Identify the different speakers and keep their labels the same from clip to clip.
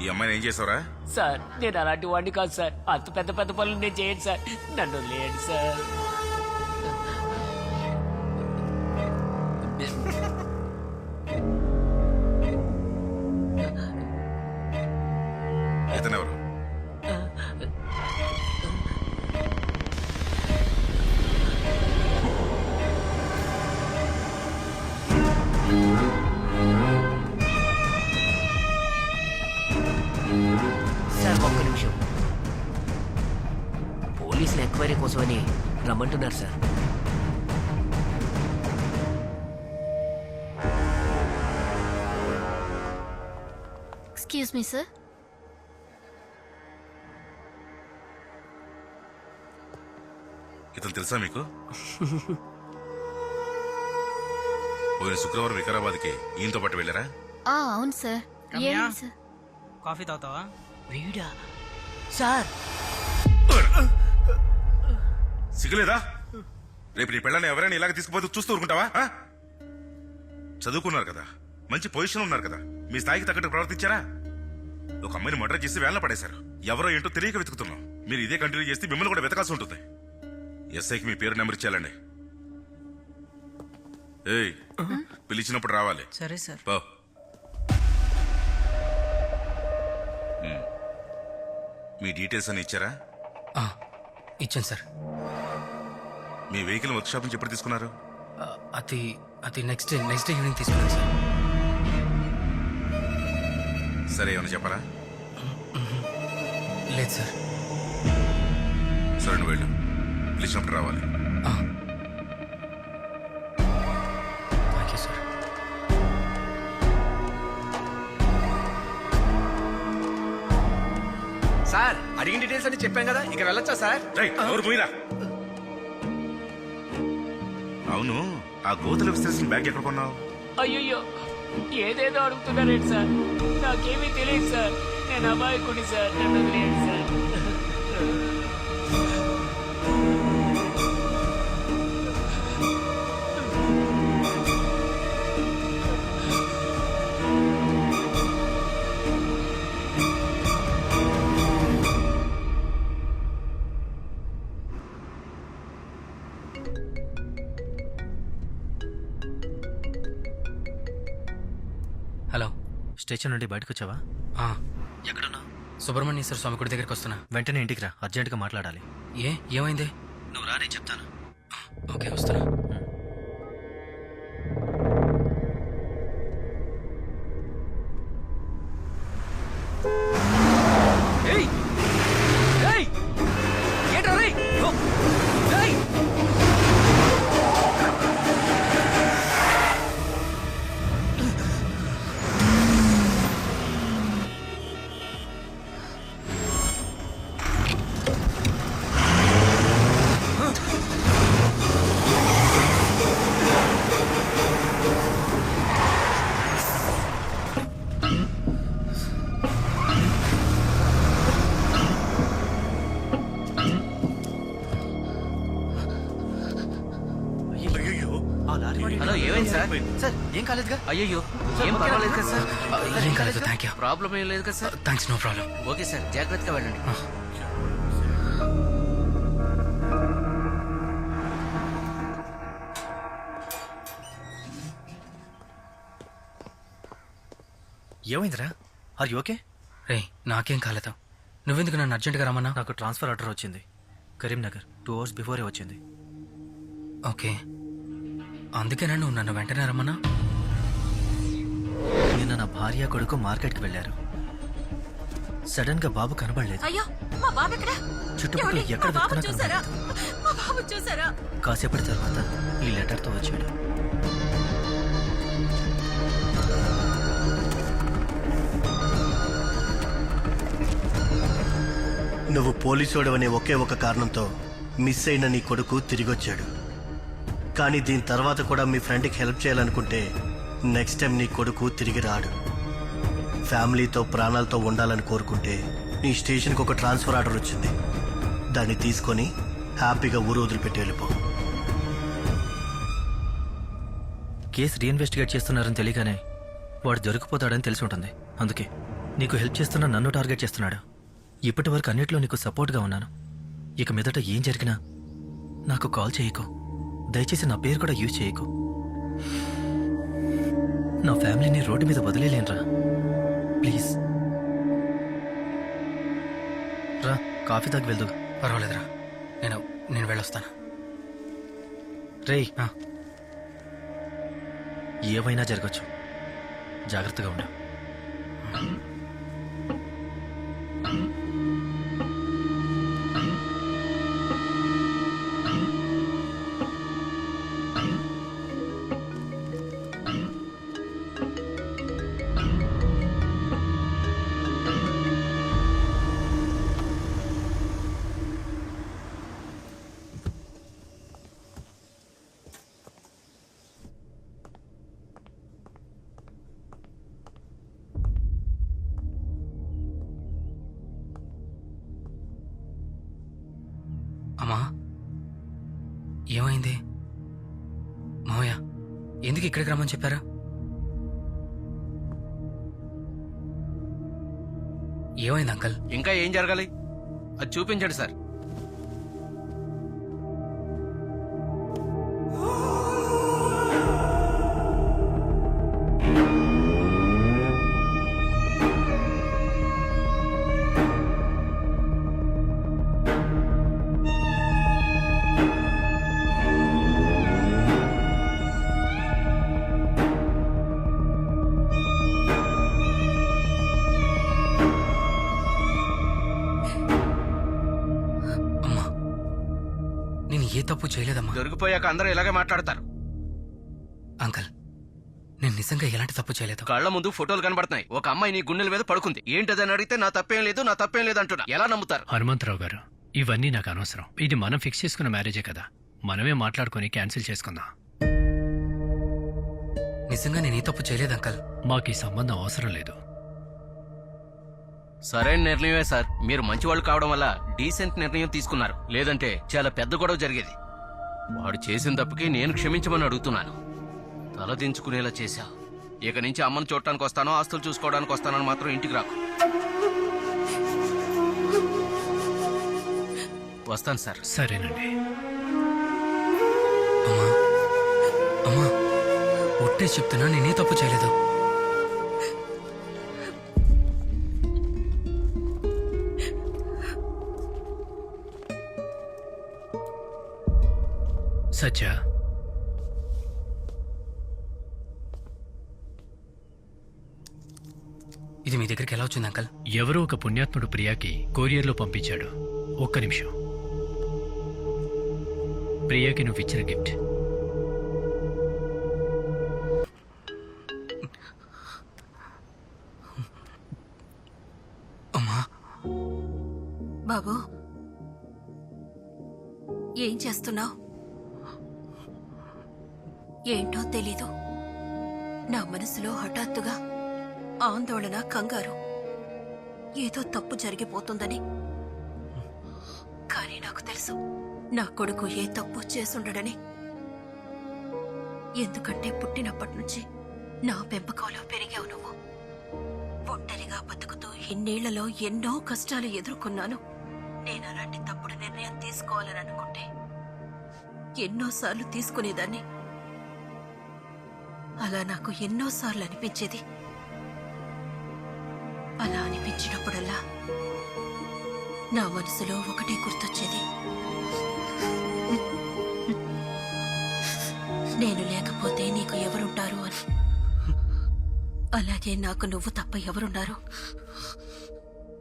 Speaker 1: ఈ అమ్మాయిని ఏం చేసావురా
Speaker 2: సార్ నేను అలాంటి వాడిని కాదు సార్. అంత పెద్ద పెద్ద పనులు నేను చేయను సార్. నన్ను లేడు సార్. కోసమని రమ్మంటున్నారు సార్.
Speaker 3: ఎక్స్క్యూజ్ మీ సార్
Speaker 1: ఇతను తెలుసా మీకు? పోయిన శుక్రవారం వికారాబాద్కి ఈయనతో పాటు వెళ్ళారా?
Speaker 3: అవును సార్.
Speaker 4: రమ్య?
Speaker 3: ఏంటి సార్?
Speaker 4: కాఫీ తాగుతావా?
Speaker 2: వీడా? సార్!
Speaker 1: సిగ్గులేదా? రేపు నీ పెళ్ళని ఎవరైనా ఇలాగ తీసుకుపోతే చూస్తూ ఊరుకుంటావా? ఆ? చదువుకున్నారు కదా. మంచి పొజిషన్ ఉన్నారు కదా. మీ స్థాయికి తగ్గట్టు ప్రవర్తించారా? ఒక అమ్మాయిని మర్డర్ చేసి వేళ్ళ పడేశారు. ఎవరో ఏంటో తెలియక వెతుకుతున్నాం. మీరు ఇదే కంటిన్యూ చేస్తే మిమ్మల్ని కూడా వెతకాల్సి ఉంటుంది. ఎస్ఐకి మీ పేరు నెంబర్ ఇచ్చేయాలండి. ఏయ్ పిలిచినప్పుడు రావాలి.
Speaker 4: సరే సార్.
Speaker 1: పో. మ్. మీ డీటెయిల్స్ అని ఇచ్చారా?
Speaker 5: ఇచ్చాను సార్.
Speaker 1: మీ వెహికల్ వర్క్ షాప్ నుంచి ఎప్పుడు తీసుకున్నారు?
Speaker 5: అది అది next day next day evening తీసుకున్నాను సార్.
Speaker 1: సరే ఏమైనా చెప్పరా
Speaker 5: లేదు సార్.
Speaker 1: సరే నువ్వు వెళ్ళు. పిలిచినప్పుడు రావాలి.
Speaker 5: థ్యాంక్ యూ సార్
Speaker 6: సార్ అడిగిన డీటెయిల్స్ అని చెప్పాం కదా ఇక వెళ్ళొచ్చా సార్?
Speaker 1: రేయ్, ఎవరు పోయిరా అవును. ఆ గోతుల విశ్లేషణ బ్యాగ్ ఎక్కడ కొన్నావు?
Speaker 2: అయ్యో ఏదేదో అడుగుతున్నారేంటి సార్? నాకేమీ తెలియదు సార్. నేను అమాయకుడి సార్. నన్ను తెలియదు సార్.
Speaker 5: హలో
Speaker 7: స్టేషన్ నుండి బయటకు వచ్చావా
Speaker 5: ఎక్కడున్నా సుబ్రహ్మణ్యేశ్వర స్వామి గుడి దగ్గరికి వస్తున్నా.
Speaker 7: వెంటనే ఇంటికి రా అర్జెంటుగా మాట్లాడాలి.
Speaker 5: ఏ ఏమైంది?
Speaker 7: నువ్వు రానే చెప్తాను.
Speaker 5: ఓకే వస్తున్నా.
Speaker 4: హలో ఏమైంది సార్?
Speaker 7: సార్ ఏం కాలేదుగా
Speaker 4: అయ్యో ఏం పర్వాలేదు కదా సార్?
Speaker 5: ఏం కాలేదు థ్యాంక్ యూ
Speaker 4: ప్రాబ్లం ఏం లేదు కదా sir?
Speaker 5: Thanks no problem
Speaker 4: okay sir జాగ్రత్తగా వెళ్ళండి.
Speaker 7: ఏమైందిరా? ఆర్ యూ ఓకే
Speaker 5: రే నాకేం కాలేదు. నువ్వెందుకు నన్ను అర్జెంటుగా రమ్మన్నా
Speaker 7: నాకు ట్రాన్స్ఫర్ ఆర్డర్ వచ్చింది. కరీంనగర్ టూ అవర్స్ బిఫోరే వచ్చింది.
Speaker 5: ఓకే. అందుకేనా నువ్వు నన్ను వెంటనే రమ్మన్నా?
Speaker 7: నిన్న నా భార్య కొడుకు మార్కెట్కి వెళ్ళారు. సడన్గా బాబు కనబడలేదు.
Speaker 3: అయ్యో మా బాబు ఎక్కడ?
Speaker 7: చుట్టుపక్కల? ఎక్కడ
Speaker 3: చూసారా. మా బాబు చూసారా?
Speaker 7: కాసేపటి తర్వాత ఈ లెటర్తో వచ్చాడు.
Speaker 8: నువ్వు పోలీసోడు అనే ఒకే ఒక కారణంతో మిస్ అయిన నీ కొడుకు తిరిగొచ్చాడు. కానీ దీని తర్వాత కూడా మీ ఫ్రెండ్కి హెల్ప్ చేయాలనుకుంటే నెక్స్ట్ టైం నీ కొడుకు తిరిగి రాడు. ఫ్యామిలీతో ప్రాణాలతో ఉండాలని కోరుకుంటే నీ స్టేషన్కి ఒక ట్రాన్స్ఫర్ ఆర్డర్ వచ్చింది. దాన్ని తీసుకొని హ్యాపీగా ఊరు వదిలిపెట్టి వెళ్ళిపో.
Speaker 7: కేసు రీఇన్వెస్టిగేట్ చేస్తున్నారని తెలియగానే వాడు దొరికిపోతాడని తెలిసి ఉంటుంది. అందుకే నీకు హెల్ప్ చేస్తున్న నన్ను టార్గెట్ చేస్తున్నాడు. ఇప్పటి వరకు అన్నిట్లో నీకు సపోర్ట్గా ఉన్నాను. ఇక మీదట ఏం జరిగినా నాకు కాల్ చేయకు. దయచేసి నా పేరు కూడా యూజ్ చేయకు. నా ఫ్యామిలీని రోడ్డు మీద వదిలేలేనురా. ప్లీజ్. రా కాఫీ తాగి వెళ్దు
Speaker 5: పర్వాలేదురా. నేను నేను వెళ్ళొస్తాను.
Speaker 7: రేయ్.
Speaker 5: ఆ.
Speaker 7: ఏవైనా జరగచ్చు. జాగ్రత్తగా ఉండు.
Speaker 5: ఎందుకు ఇక్కడికి రమ్మని చెప్పారు? ఏమైంది అంకల్?
Speaker 4: ఇంకా ఏం జరగాలి? అది చూపించండి సార్.
Speaker 5: చేయలేదమ్మా.
Speaker 4: దొరికిపోయాక అందరూ ఇలాగే మాట్లాడతారు.
Speaker 5: అంకల్ నేను నిజంగా ఎలాంటి తప్పు చేయలేదు.
Speaker 4: కళ్ళ ముందు ఫోటోలు కనబడుతున్నాయి. ఒక అమ్మాయి నీ గుండెల మీద పడుకుంది. ఏంటదని అడిగితే నా తప్పేం లేదు నా తప్పేం లేదు అంటున్నా. ఎలా నమ్ముతారు?
Speaker 9: హనుమంతరావు గారు ఇవన్నీ నాకు అనవసరం. ఇది మనం ఫిక్స్ చేసుకున్న మ్యారేజే కదా. మనమే మాట్లాడుకొని క్యాన్సిల్ చేసుకుందాం.
Speaker 5: నిజంగా నేను ఏ తప్పు చేయలేదు అంకల్.
Speaker 9: మాకు ఈ సంబంధం అవసరం లేదు.
Speaker 4: సరైన నిర్ణయమే సార్. మీరు మంచివాళ్ళు కావడం వల్ల డీసెంట్ నిర్ణయం తీసుకున్నారు. లేదంటే చాలా పెద్ద గొడవ జరిగేది. వాడు చేసిన తప్పుకి నేను క్షమించమని అడుగుతున్నాను. తల దించుకునేలా చేశా. ఇక నుంచి అమ్మను చూడటానికి వస్తానో ఆస్తులు చూసుకోవడానికి వస్తానని మాత్రం ఇంటికి రాకు. వస్తాను సార్.
Speaker 9: సరేనండి.
Speaker 5: అమ్మా అమ్మా ఒట్టే చెప్తున్నా నేనే తప్పు చేయలేదు.
Speaker 9: సత్య.
Speaker 5: ఇది మీ దగ్గరికి ఎలా వచ్చింది అంకల్?
Speaker 9: ఎవరో ఒక పుణ్యాత్ముడు ప్రియాకి కొరియర్లో పంపించాడు. ఒక్క నిమిషం. ప్రియాకి నువ్వు ఇచ్చిన గిఫ్ట్.
Speaker 5: అమ్మా.
Speaker 1: బాబు ఏం చేస్తున్నావు? ఏంటో తెలీదు. నా మనసులో హఠాత్తుగా ఆందోళన కంగారు. ఏదో తప్పు జరిగిపోతుందని. కానీ నాకు తెలుసు నా కొడుకు ఏ తప్పు చేసుండడని. ఎందుకంటే పుట్టినప్పటి నుంచి నా పెంపకంలో పెరిగావు నువ్వు. ఒంటరిగా బతుకుతూ ఇన్నేళ్ళలో ఎన్నో కష్టాలు ఎదుర్కొన్నాను. నేను అలాంటి తప్పుడు నిర్ణయం తీసుకోవాలని అనుకుంటే ఎన్నోసార్లు తీసుకునేదాన్ని. అలా నాకు ఎన్నోసార్లు అనిపించేది. అలా అనిపించినప్పుడల్లా నా మనసులో ఒకటే గుర్తొచ్చేది. నేను లేకపోతే నీకు ఎవరుంటారు అని. అలాగే నాకు నువ్వు తప్ప ఎవరున్నారు?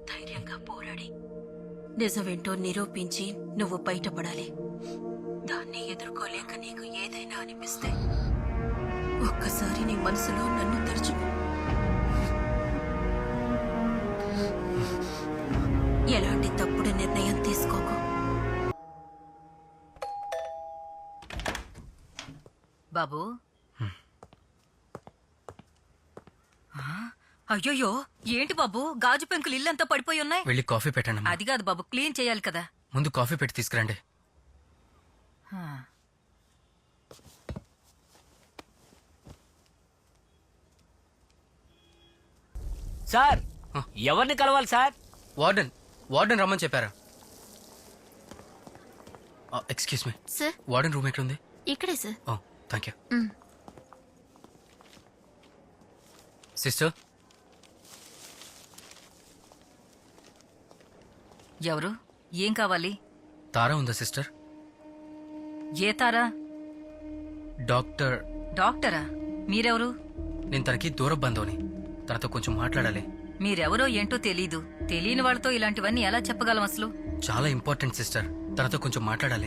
Speaker 1: ధైర్యంగా పోరాడి. నిజమేంటో నిరూపించి నువ్వు బయటపడాలి. దాన్ని ఎదుర్కోలేక నీకు ఏదైనా అనిపిస్తే ఒక్కసారి నీ మనసులో నన్ను తలుచుకో ఎలాంటి తప్పుడు నిర్ణయం తీసుకోకు.
Speaker 10: బాబు. అయ్యోయ్యో ఏంటి బాబు? గాజు పెంకులు ఇల్లంతా పడిపోయి ఉన్నాయి.
Speaker 5: వెళ్ళి కాఫీ పెట్టండి.
Speaker 10: అది కాదు బాబు క్లీన్ చేయాలి కదా.
Speaker 5: ముందు కాఫీ పెట్టి తీసుకురండి.
Speaker 2: సార్ ఎవరిని కలవాలి సార్?
Speaker 5: వార్డెన్ వార్డెన్ రమ్మని చెప్పారా? Excuse me.
Speaker 1: Sir.
Speaker 5: Warden room ఎక్కడుంది?
Speaker 1: ఇక్కడే sir.
Speaker 5: Oh thank you. Sister?
Speaker 10: ఎవరు? ఏం కావాలి?
Speaker 5: తారా ఉందా సిస్టర్?
Speaker 10: ఏ తారా?
Speaker 5: డాక్టర్
Speaker 10: డాక్టరా? మీరెవరు?
Speaker 5: నేను తనకి దూర బంధువుని. తనతో కొంచెం మాట్లాడాలి.
Speaker 10: మీరెవరో ఏంటో తెలీదు. తెలియని వాళ్ళతో ఇలాంటివన్నీ ఎలా చెప్పగలం అసలు?
Speaker 5: చాలా ఇంపార్టెంట్ సిస్టర్. తనతో కొంచెం మాట్లాడాలి.